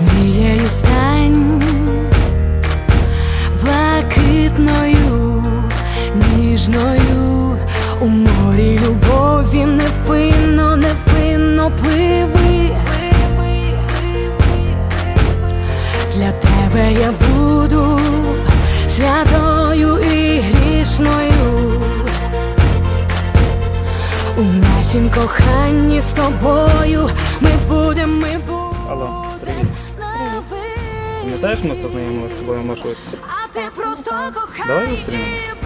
Міряю стань блакитною, ніжною у морі любові невпинно, невпинно пливи. Для тебе я буду святою і грішною. У нашім коханні з тобою ми будемо, ми будемо. Пам'ятаєш, ми познайомилися з тобою маршрутці? А ти просто Давай коханий, зустрінемось.